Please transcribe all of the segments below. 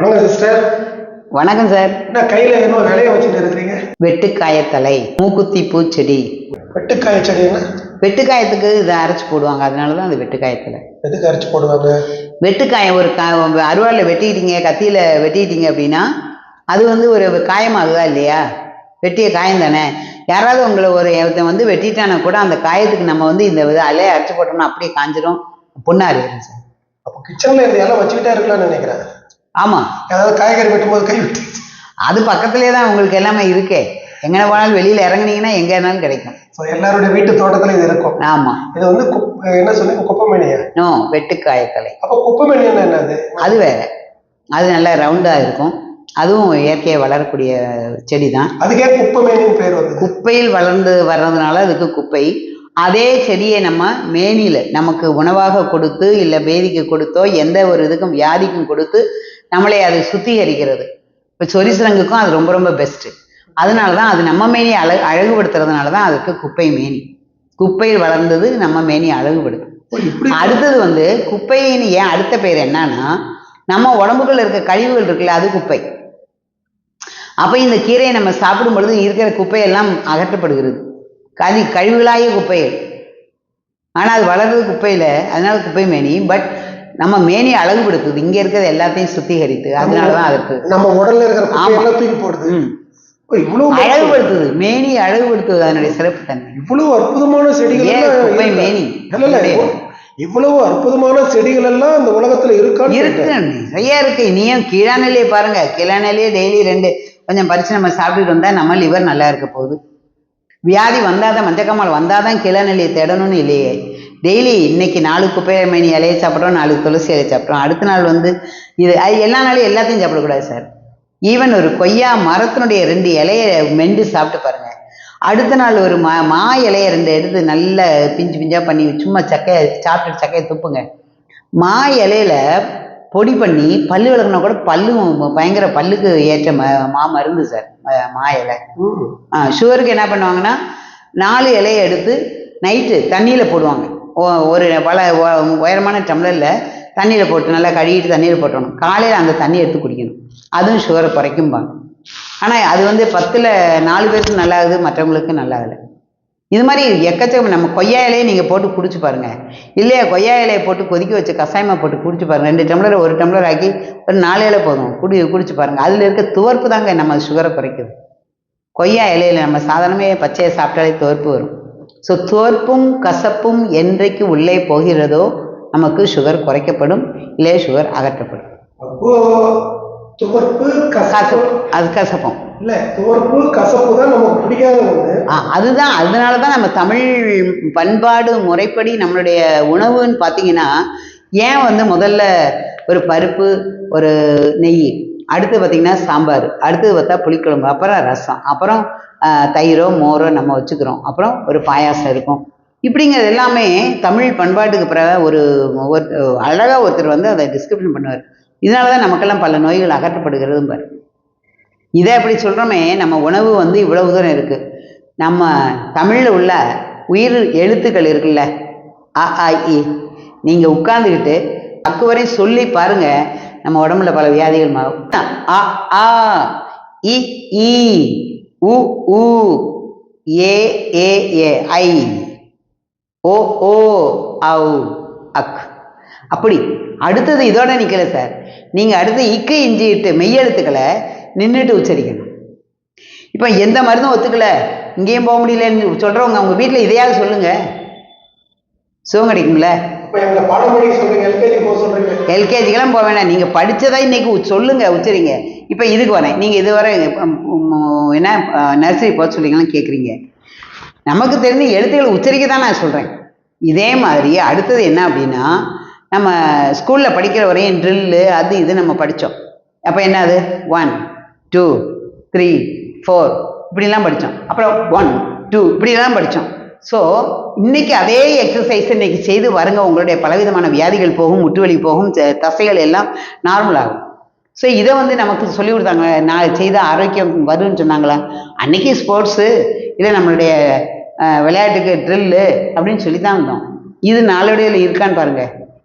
வணக்கம் சிஸ்டர். வணக்கம் சார். என்ன கையில என்ன விளைய வச்சுட்டு இருக்கிறீங்க? வெட்டுக்காயத்தலை மூக்குத்தி பூச்செடி வெட்டுக்காய செடின்னா வெட்டுக்காயத்துக்கு இதை அரைச்சி போடுவாங்க. அதனால தான் அது வெட்டுக்காயத்தலை. எதுக்கு அரைச்சு போடுவாங்க? வெட்டுக்காயம் ஒரு கா அருவாளில் வெட்டிக்கிட்டீங்க கத்தியில் வெட்டிக்கிட்டீங்க அப்படின்னா அது வந்து ஒரு காயமாகுதா இல்லையா? வெட்டிய காயம் தானே. யாராவது உங்களை ஒரு ஒருத்தன் வந்து வெட்டிட்டானா கூட அந்த காயத்துக்கு நம்ம வந்து இந்த இது அலையை அரைச்சி போட்டோம்னா அப்படியே காஞ்சிரும். புண்ணாரு வரும் சார். அப்போ கிச்சன்ல இலை வச்சுக்கிட்டே இருக்கலாம்னு நினைக்கிறேன். ஆமாம் ஏதாவது காய்கறி வெட்டும்போது கை விட்டு. அது பக்கத்துலேயே தான் உங்களுக்கு எல்லாமே இருக்கே. எங்கே போனாலும் வெளியில் இறங்குனீங்கன்னா எங்கே வேணாலும் கிடைக்கும். ஸோ எல்லாருடைய வீட்டு தோட்டத்துல இது இருக்கும். ஆமாம் இது வந்து என்ன சொன்னீங்க? குப்பைமேனியா? நோ வெட்டுக்காயத்தலை அப்போ குப்பைமேனியா என்னது? அது வேற. அது நல்லா ரவுண்டாக இருக்கும். அதுவும் இயற்கையாக வளரக்கூடிய செடி தான் அதுக்கே குப்பைமேனின்னு பேர் வந்தது. குப்பையில் வளர்ந்து வர்றதுனால அதுக்கு குப்பை. அதே செடியை நம்ம மேனியில் நமக்கு உணவாக கொடுத்து இல்லை பேதிக்கு கொடுத்தோ எந்த ஒரு இதுக்கும் வியாதிக்கும் கொடுத்து நம்மளை அது சுத்திகரிக்கிறது. இப்போ சொரிசிரங்குக்கும் அது ரொம்ப ரொம்ப பெஸ்ட்டு அதனால தான் அது நம்ம மேனியை அழகு அழகுபடுத்துறதுனால தான் அதுக்கு குப்பை மேனி. குப்பையில் வளர்ந்தது நம்ம மேனி இப்படி அடுத்தது வந்து குப்பைன்னு ஏன் அடுத்த பேர் என்னன்னா நம்ம உடம்புக்குள்ள இருக்க கழிவுகள் இருக்குல்ல அது குப்பை. அப்ப இந்த கீரையை நம்ம சாப்பிடும் பொழுது இருக்கிற குப்பையெல்லாம் அகற்றப்படுகிறது. கழி கழிவுகளாகிய குப்பைகள். ஆனா அது வளர்றது குப்பையில அதனால குப்பை மேனி. பட் நம்ம மேனி அழகுபடுத்துது. இங்க இருக்கிறது எல்லாத்தையும் சுத்திகரித்து. அதனாலதான் அதற்கு நம்ம உடல்ல இருக்கிற தூக்கி போடுது. இவ்வளவு அழகுபடுத்துது. மேனி அழகுபடுத்துவது அதனுடைய சிறப்பு தன்மை இவ்வளவு அற்புதமான செடிகள் இருக்கா? மேனி? இவ்வளவு- அற்புதமான செடிகள் எல்லாம் இந்த உலகத்துல இருக்கு. கேட்டேன். நிறைய இருக்கு. நீயும் கீழாநிலையை பாருங்க. கீழாநிலையே டெய்லி ரெண்டு. கொஞ்சம் பறிச்சு நம்ம சாப்பிட்டுட்டு வந்தா நம்ம லிவர் நல்லா இருக்க போகுது. வியாதி வந்தாதான் மஞ்சக்காமல் வந்தாதான் கீழாநிலையை தேடணும்னு இல்லையே. டெய்லி இன்னைக்கு நாலு குப்பை மேனி இலையை சாப்பிட்றோம் நாலு துளசி இலையை சாப்பிட்றோம். அடுத்த நாள் வந்து இது அது எல்லா நாளும் எல்லாத்தையும் சாப்பிடக்கூடாது சார். ஈவன் ஒரு கொய்யா மரத்தினுடைய ரெண்டு இலையை மெண்டு சாப்பிட்டு பாருங்க. அடுத்த நாள் ஒரு மா மா இலையை ரெண்டு எடுத்து நல்ல பிஞ்சு பிஞ்சா பண்ணி சும்மா சக்கையை சாப்பிட்டு சக்கையை துப்புங்க. மா இலையில பொடி பண்ணி பல்லு விளக்குனா கூட பல்லு பயங்கர பல்லுக்கு ஏற்ற ம மா மருந்து சார் ம- இலை. ஆ சுகருக்கு என்ன பண்ணுவாங்கன்னா நாலு இலையை எடுத்து நைட்டு தண்ணியில் போடுவாங்க. ஒரு பல உயரமான டம்ளரில் தண்ணியில் போட்டு நல்லா கழுவிட்டு தண்ணியில் போட்டணும் காலையில் அந்த தண்ணி எடுத்து குடிக்கணும். அதுவும் சுகரை குறைக்கும்பாங்க. ஆனால் அது வந்து பத்தில் நாலு பேருக்கு நல்லா ஆகுது மற்றவங்களுக்கு நல்லா ஆகலை இது மாதிரி எக்கச்சக்கம் நம்ம கொய்யா இலையை நீங்கள் போட்டு குடிச்சு பாருங்கள் இல்லையா கொய்யா இலையை போட்டு கொதிக்க வச்சு கஷாயமாக போட்டு குடிச்சு பாருங்கள் ரெண்டு டம்ளர் ஒரு டம்ளர் ஆக்கி ஒரு நாலு இலை போதும். குடி குடிச்சு பாருங்கள் அதில் இருக்க துவர்ப்பு தாங்க நம்ம சுகரை குறைக்குது. கொய்யா இலையில நம்ம சாதாரணமே பச்சையை சாப்பிட்டாலே துவர்ப்பு வரும். ஸோ துவர்ப்பும் கசப்பும் என்றைக்கு உள்ளே போகிறதோ நமக்கு சுகர் குறைக்கப்படும் இல்லையா சுகர் அகற்றப்படும். அது கசப்பம். இல்ல அதுதான் அதனால தான் நம்ம தமிழ் பண்பாடு முறைப்படி நம்மளுடைய உணவுன்னு பார்த்தீங்கன்னா ஏன் வந்து முதல்ல ஒரு பருப்பு ஒரு நெய் அடுத்து பார்த்தீங்கன்னா சாம்பார் அடுத்தது பார்த்தா புளிக்குழம்பு அப்புறம் ரசம் அப்புறம் தயிரோ மோரோ நம்ம வச்சுக்கிறோம். அப்புறம் ஒரு பாயாசம் இருக்கும். இப்படிங்கிறது எல்லாமே தமிழ் பண்பாட்டுக்கு பிற ஒரு ஒரு அழகாக ஒருத்தர் வந்து அதை டிஸ்கிரிப்ஷன் பண்ணுவார். இதனால தான் நமக்கெல்லாம் பல நோய்கள் அகற்றப்படுகிறதும் பாரு. இதை அப்படி சொல்கிறோமே நம்ம உணவு வந்து இவ்வளவு தூரம் இருக்குது நம்ம தமிழில் உள்ள உயிர் எழுத்துக்கள் இருக்குல்ல அ ஆ இ. நீங்கள் உட்கார்ந்துக்கிட்டு அக்கு சொல்லி பாருங்க நம்ம உடம்புல பல வியாதிகள் மாறும். அ ஆ இ உ உ ஊ ஏ ஏ ஏ ஐ. ஓ ஓ ஔ அக். அப்படி. அடுத்தது இதோட நிற்கல சார். நீங்கள் அடுத்து இக்கை இஞ்சி இட்டு மெய்யெழுத்துக்களை நின்றுட்டு உச்சரிக்கணும். இப்போ எந்த மருந்தும் ஒத்துக்கல. இங்கேயும் போக முடியலன்னு சொல்கிறவங்க அவங்க வீட்டில் இதையாவது சொல்லுங்கள் சுகம் கிடைக்கும்ல. எல்கேஜிக்கெல்லாம் போக வேணாம். நீங்கள் படித்ததான் இன்னைக்கு சொல்லுங்க உச்சரிங்க. இப்போ இதுக்கு வரேன். நீங்கள் இதுவரை என்ன நர்சரி போக சொல்லிங்களாம் கேட்குறீங்க நமக்கு தெரிஞ்ச எழுத்துக்களை உச்சரிக்க தான் நான் சொல்கிறேன் இதே மாதிரி அடுத்தது என்ன அப்படின்னா நம்ம ஸ்கூலில் படிக்கிற வரையும் ட்ரில்லு அது இது நம்ம படித்தோம் அப்போ என்னது ஒன் டூ த்ரீ ஃபோர் இப்படிலாம் படித்தோம் அப்புறம் ஒன் டூ இப்படிலாம் படித்தோம் ஸோ இன்னைக்கு அதே எக்ஸசைஸ் இன்னைக்கு செய்து வருங்க உங்களுடைய பலவிதமான வியாதிகள் போகும் முட்டுவலி போகும் தசைகள் எல்லாம் நார்மலாகும் ஸோ இதை வந்து நமக்கு சொல்லி கொடுத்தாங்க. நான் செய்த ஆரோக்கியம் வரும்னு சொன்னாங்களா? அன்னைக்கு ஸ்போர்ட்ஸு இல்லை நம்மளுடைய விளையாட்டுக்கு ட்ரில்லு அப்படின்னு சொல்லி தான் இருந்தோம் இது நாளடைவில் இருக்கான்னு பாருங்க.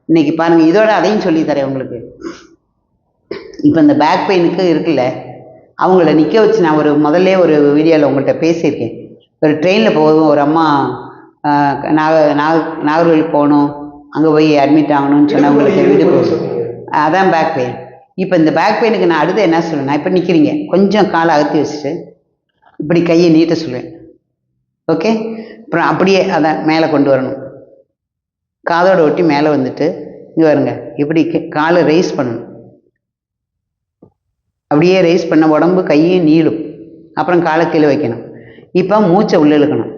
இன்னைக்கு பாருங்க. இதோட அதையும் சொல்லி தரேன் உங்களுக்கு. இப்போ இந்த பேக் பெயினுக்கு இருக்குல்ல அவங்கள நிற்க வச்சு நான் ஒரு முதல்ல ஒரு வீடியோவில் உங்கள்கிட்ட பேசியிருக்கேன். ஒரு ட்ரெயினில் போகும் ஒரு அம்மா நாக நாக நாகர்கோவில் போகணும் அங்கே போய் அட்மிட் ஆகணும்னு சொன்னவங்களுக்கு இடுப்பு வீடு வலி போகும். அதான் பேக் பெயின் இப்போ இந்த பேக் பெயினுக்கு நான் அடுத்து என்ன சொல்லுவேன் இப்போ நிற்கிறீங்க கொஞ்சம் காலை அகத்தி வச்சுட்டு இப்படி கையை நீட்ட சொல்லுவேன். ஓகே அப்புறம் அப்படியே அதை மேலே கொண்டு வரணும். காதோட ஒட்டி மேலே வந்துட்டு இங்கே வருங்க இப்படி காலை ரைஸ் பண்ணணும். அப்படியே ரைஸ் பண்ண உடம்பு கையும் நீளும். அப்புறம் காலை கீழே வைக்கணும். இப்போ மூச்சை உள்ள இழுக்கணும்.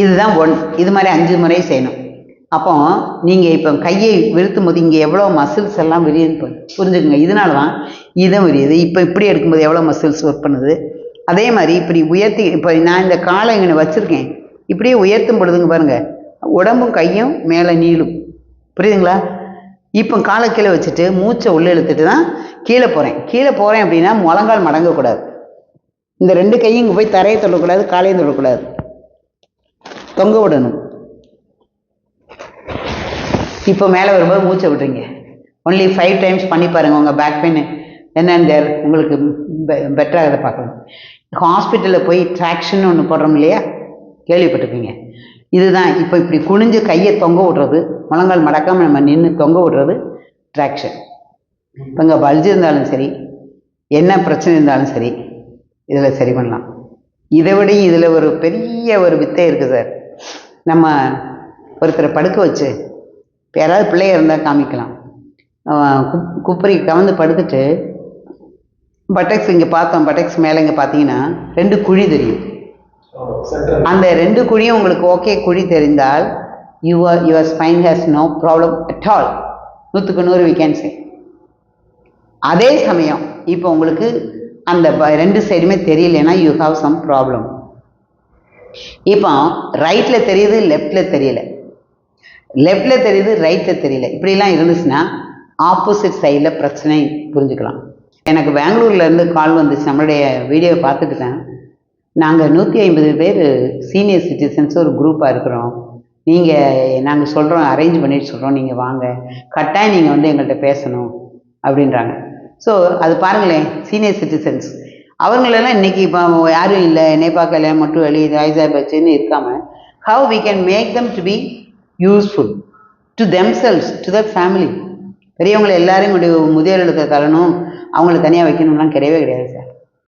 இதுதான் ஒன் இது மாதிரி அஞ்சு முறை செய்யணும். அப்போ நீங்கள் இப்போ கையை விழுத்தும் போது இங்கே எவ்வளோ மசில்ஸ் எல்லாம் விரியுது புரிஞ்சுக்கோங்க. இதனால தான் இதுவும் விரியுது இப்போ இப்படி எடுக்கும்போது எவ்வளோ மசில்ஸ் ஒர்க் பண்ணுது? அதே மாதிரி இப்படி உயர்த்தி இப்போ நான் இந்த காலை இங்கே வச்சுருக்கேன். இப்படியே உயர்த்தும் பொழுதுங்க பாருங்கள் உடம்பும் கையும் மேலே நீளும். புரியுதுங்களா? இப்போ காலை கீழே வச்சுட்டு மூச்சை உள்ளே இழுத்துட்டு தான் கீழே போகிறேன் கீழே போகிறேன் அப்படின்னா முழங்கால் மடங்கக்கூடாது. இந்த ரெண்டு கையும் இங்கே போய் தரையை தொடக்கூடாது காலையும் தொடக்கூடாது. தொங்க விடணும். இப்போ மேலே வரும்போது மூச்சை விட்றீங்க ஒன்லி ஃபைவ் டைம்ஸ் பண்ணி பாருங்கள் உங்கள் பேக் பெயின் என்னன்னு தேர் உங்களுக்கு பெ பெட்டராக அதை பார்க்கணும். ஹாஸ்பிட்டலில் போய் ட்ராக்ஷன் ஒன்று போடுறோம் இல்லையா? கேள்விப்பட்டிருப்பீங்க. இதுதான். இப்போ இப்படி குனிஞ்சு கையை தொங்க விடுறது முழங்கால் மடக்காமல் நம்ம நின்று தொங்க விடுறது ட்ராக்ஷன் இப்போ இங்கே பல்ஜ் இருந்தாலும் சரி என்ன பிரச்சனை இருந்தாலும் சரி இதில் சரி பண்ணலாம். இதை விட இதில் ஒரு பெரிய ஒரு வித்தை இருக்குது சார். நம்ம ஒருத்தரை படுக்க வச்சு இப்போ யாராவது பிள்ளைய இருந்தால் காமிக்கலாம். குப் குப்பரி கவர்ந்து படுத்துட்டு பட்டக்ஸ் இங்கே பார்த்தோம் பட்டக்ஸ் மேலே இங்கே பார்த்தீங்கன்னா ரெண்டு குழி தெரியும். அந்த ரெண்டு குழியும் உங்களுக்கு ஓகே குழி தெரிந்தால் your your spine has no problem at all நூற்றுக்கு நூறு say. அதே சமயம் இப்போ உங்களுக்கு அந்த ரெண்டு சைடுமே தெரியலனா யூ ஹாவ் சம் ப்ராப்ளம் இப்போ ரைட்டில் தெரியுது லெஃப்டில் தெரியல. லெஃப்டில் தெரியுது ரைட்டில் தெரியல. இப்படிலாம் இருந்துச்சுன்னா ஆப்போசிட் சைடில் பிரச்சனை புரிஞ்சுக்கலாம். எனக்கு பெங்களூர்ல இருந்து கால் வந்துச்சு. நம்மளுடைய வீடியோவை பார்த்துட்டு தான் நாங்கள் நூற்றி ஐம்பது பேர் சீனியர் சிட்டிசன்ஸ் ஒரு குரூப்பாக இருக்கிறோம். நீங்கள் நாங்கள் சொல்கிறோம் அரேஞ்ச் பண்ணிட்டு சொல்கிறோம் நீங்கள் வாங்க. கட்டாயம் நீங்கள் வந்து எங்கள்கிட்ட பேசணும் அப்படின்றாங்க. ஸோ அது பாருங்களேன் சீனியர் சிட்டிசன்ஸ் அவங்களெல்லாம் இன்றைக்கி இப்போ யாரும் இல்லை என்னை பார்க்கல மட்டும் வெளியே ஐசா பச்சுன்னு இருக்காமல் how we can make them to be useful to them sells to the family பெரியவங்களை எல்லாரையும் கொண்டு முதியோர் தரணும் அவங்கள தனியாக வைக்கணும்லாம் கிடையவே கிடையாது சார்